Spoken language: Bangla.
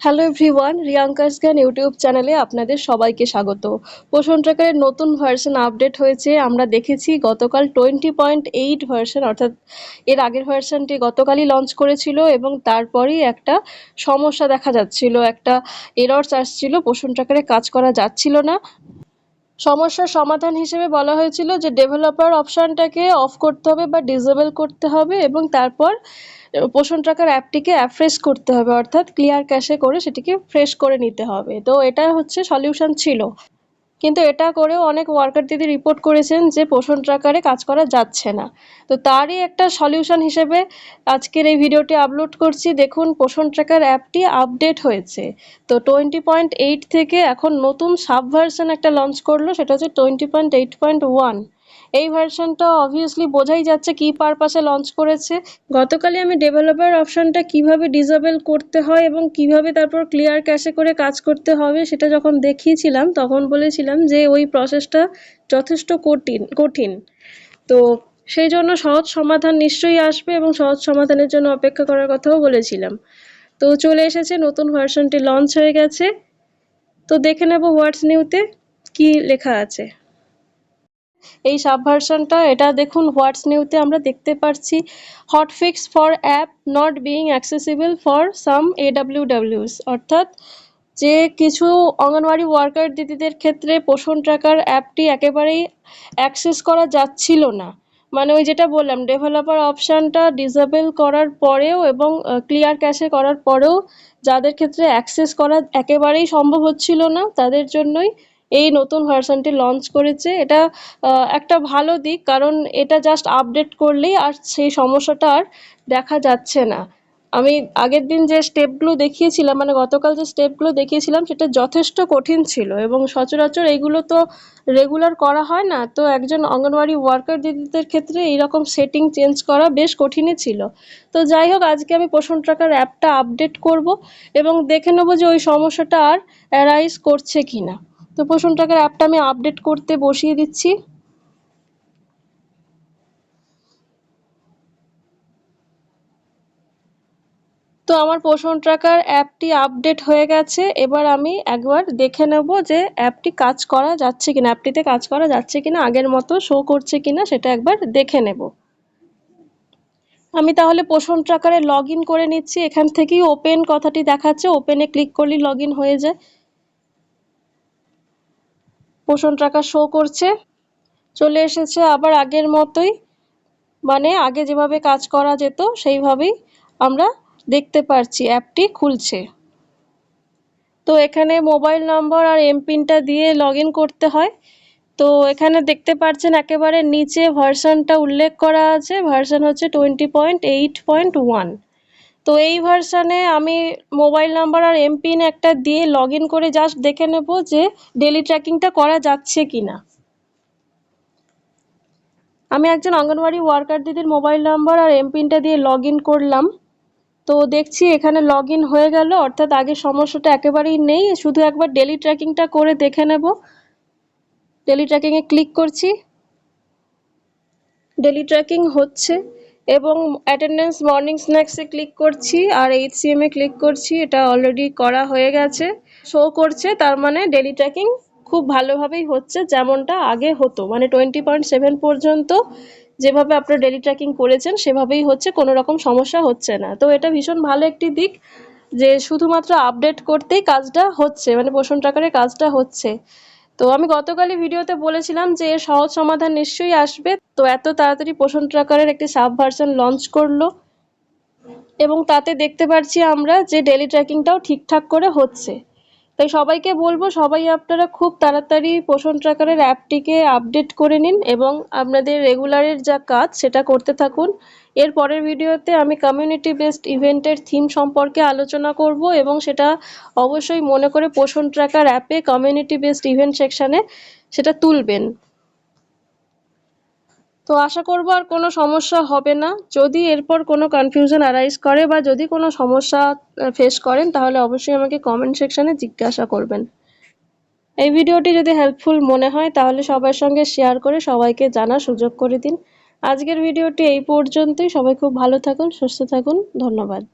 হ্যালো এভরিওয়ান রিয়াঙ্কাস জ্ঞান ইউটিউব চ্যানেলে আপনাদের সবাইকে স্বাগত। পোষণ ট্র্যাকারের নতুন ভার্সন আপডেট হয়েছে। আমরা দেখেছি গতকাল টোয়েন্টি পয়েন্ট এইট ভার্সন অর্থাৎ এর আগের ভার্সনটি গতকালই লঞ্চ করেছিল এবং তারপরেই একটা সমস্যা দেখা যাচ্ছিল, একটা এরর্স আসছিল পোষণ ট্র্যাকারে কাজ করা যাচ্ছিল না। সমস্যার সমাধান হিসেবে বলা হয়েছিল যে ডেভেলপার অপশানটাকে অফ করতে হবে বা ডিসেবল করতে হবে এবং তারপর পোষণ ট্রাকার অ্যাপটিকে অ্যাফ্রেশ করতে হবে, অর্থাৎ ক্লিয়ার ক্যাশে করে সেটিকে ফ্রেশ করে নিতে হবে। তো এটা হচ্ছে সলিউশন ছিল। কিন্তু এটা করেও অনেক ওয়ার্কার দিদি রিপোর্ট করেছেন যে পোষণ ট্রাকারে কাজ করা যাচ্ছে না। তো তারই একটা সলিউশন হিসেবে আজকের এই ভিডিওটি আপলোড করছি। দেখুন, পোষণ ট্রাকার অ্যাপটি আপডেট হয়েছে। তো টোয়েন্টি পয়েন্ট এইট থেকে এখন নতুন সাব ভার্সন একটা লঞ্চ করল, সেটা হচ্ছে twenty point eight point one এই ভার্সনটা অবভিয়াসলি বোঝাই যাচ্ছে কি পারপাসে লঞ্চ করেছে। গতকালই আমি ডেভেলপার অপশনটা কীভাবে ডিসেবল করতে হয় এবং কীভাবে তারপর ক্লিয়ার ক্যাশে করে কাজ করতে হবে সেটা যখন দেখিয়েছিলাম, তখন বলেছিলাম যে ওই প্রসেসটা যথেষ্ট কঠিন কঠিন। তো সেই জন্য সহজ সমাধান নিশ্চয়ই আসবে এবং সহজ সমাধানের জন্য অপেক্ষা করার কথাও বলেছিলাম। তো চলে এসেছে, নতুন ভার্সনটি লঞ্চ হয়ে গেছে। তো দেখে নেব হোয়াটস নিউতে কি লেখা আছে। এই সাবভার্সনটা এটা দেখুন হোয়াটস নিউতে আমরা দেখতে পাচ্ছি hotfix for app not being accessible for some এডাব্লিউডাব্লিউস অর্থাৎ যে কিছু অঙ্গনওয়াড়ি ওয়ার্কার দিদিদের ক্ষেত্রে পোষণ ট্র্যাকার অ্যাপটি একেবারেই অ্যাক্সেস করা যাচ্ছিল না। মানে ওই যেটা বললাম ডেভেলপার অপশানটা ডিসেবল করার পরেও এবং ক্লিয়ার ক্যাশে করার পরেও যাদের ক্ষেত্রে অ্যাক্সেস করা একেবারেই সম্ভব হচ্ছিল না, তাদের জন্যই এই নতুন ভার্সনটি লঞ্চ করেছে। এটা একটা ভালো দিক কারণ এটা জাস্ট আপডেট করলেই আর সেই সমস্যাটা আর দেখা যাচ্ছে না। আমি আগের দিন যে স্টেপগুলো দেখিয়েছিলাম মানে গতকাল যে স্টেপগুলো দেখিয়েছিলাম, সেটা যথেষ্ট কঠিন ছিল এবং সচরাচর এইগুলো তো রেগুলার করা হয় না। তো একজন অঙ্গনওয়াড়ি ওয়ার্কার দিদিদের ক্ষেত্রে এইরকম সেটিং চেঞ্জ করা বেশ কঠিনই ছিল। তো যাই হোক, আজকে আমি পোষণ ট্রাকার অ্যাপটা আপডেট করব এবং দেখে নেব যে ওই সমস্যাটা আর অ্যারাইজ করছে কি না তো পোষণ ট্র্যাকার অ্যাপটা আমি আপডেট করতে বসিয়ে দিচ্ছি। তো আমার পোষণ ট্র্যাকার অ্যাপটি আপডেট হয়ে গেছে। এবার আমি একবার দেখে নেব যে অ্যাপটি কাজ করা যাচ্ছে কিনা অ্যাপটিতে কাজ করা যাচ্ছে কিনা, আগের মতো শো করছে কিনা সেটা একবার দেখে নেব। আমি তাহলে পোষণ ট্র্যাকারে লগ করে নিচ্ছি। এখান থেকেই ওপেন কথাটি দেখাচ্ছে। ওপেনে ক্লিক করলেই লগ হয়ে যায়। পোষণ টাকা শো করছে। চলে এসেছে আবার আগের মতোই। মানে আগে যেভাবে কাজ করা যেত, সেইভাবেই আমরা দেখতে পারছি অ্যাপটি খুলছে। তো এখানে মোবাইল নম্বর আর এমপিনটা দিয়ে লগ করতে হয়। তো এখানে দেখতে পাচ্ছেন একেবারে নিচে ভার্সানটা উল্লেখ করা আছে। ভার্সান হচ্ছে twenty point eight point one. তো এই ভার্সানে আমি মোবাইল নাম্বার আর এমপিন একটা দিয়ে লগ করে জাস্ট দেখে নেব যে ডেলি ট্র্যাকিংটা করা যাচ্ছে কি না আমি একজন অঙ্গনওয়াড়ি ওয়ার্কার দিদির মোবাইল নাম্বার আর এমপিনটা দিয়ে লগ করলাম। তো দেখছি এখানে লগ হয়ে গেল, অর্থাৎ আগে সমস্যাটা একেবারেই নেই, শুধু একবার ডেলি ট্র্যাকিংটা করে দেখে নেব। ডেলি ট্র্যাকিংয়ে ক্লিক করছি। ডেলি ট্র্যাকিং হচ্ছে। এবং অ্যাটেন্ডেন্স মর্নিং স্ন্যাক্সে ক্লিক করছি, আর এইচসিএম এ ক্লিক করছি, এটা অলরেডি করা হয়ে গেছে। শো করছে, তার মানে ডেলি ট্র্যাকিং খুব ভালোভাবেই হচ্ছে যেমনটা আগে হতো। মানে টোয়েন্টি পয়েন্ট সেভেন পর্যন্ত যেভাবে আপনারা ডেলি ট্র্যাকিং করেছেন, সেভাবেই হচ্ছে, কোনো রকম সমস্যা হচ্ছে না। তো এটা ভীষণ ভালো একটি দিক যে শুধুমাত্র আপডেট করতেই কাজটা হচ্ছে মানে পোষণ ট্রাকারে কাজটা হচ্ছে। তো আমি গতকালই ভিডিওতে বলেছিলাম যে সহজ সমাধান নিশ্চয়ই আসবে। তো এত তাড়াতাড়ি পোষণ ট্রাকারের একটি সাব ভার্সন লঞ্চ করল এবং তাতে দেখতে পাচ্ছি আমরা যে ডেলি ট্র্যাকিংটাও ঠিকঠাক করে হচ্ছে। তাই সবাইকে বলব, সবাই আপনারা খুব তাড়াতাড়ি পোষণ ট্র্যাকারের অ্যাপটিকে আপডেট করে নিন এবং আপনাদের রেগুলারের যা কাজ সেটা করতে থাকুন। এর পরের ভিডিওতে আমি কমিউনিটি বেসড ইভেন্টের থিম সম্পর্কে আলোচনা করব এবং সেটা অবশ্যই মনে করে পোষণ ট্র্যাকার অ্যাপে কমিউনিটি বেসড ইভেন্ট সেকশানে সেটা তুলবেন। তো আশা করব আর কোনো সমস্যা হবে না। যদি এরপর কোনো কনফিউশন অ্যারাইজ করে বা যদি কোনো সমস্যা ফেস করেন, তাহলে অবশ্যই আমাকে কমেন্ট সেকশানে জিজ্ঞাসা করবেন। এই ভিডিওটি যদি হেল্পফুল মনে হয়, তাহলে সবার সঙ্গে শেয়ার করে সবাইকে জানার সুযোগ করে দিন। আজকের ভিডিওটি এই পর্যন্তই। সবাই খুব ভালো থাকুন, সুস্থ থাকুন। ধন্যবাদ।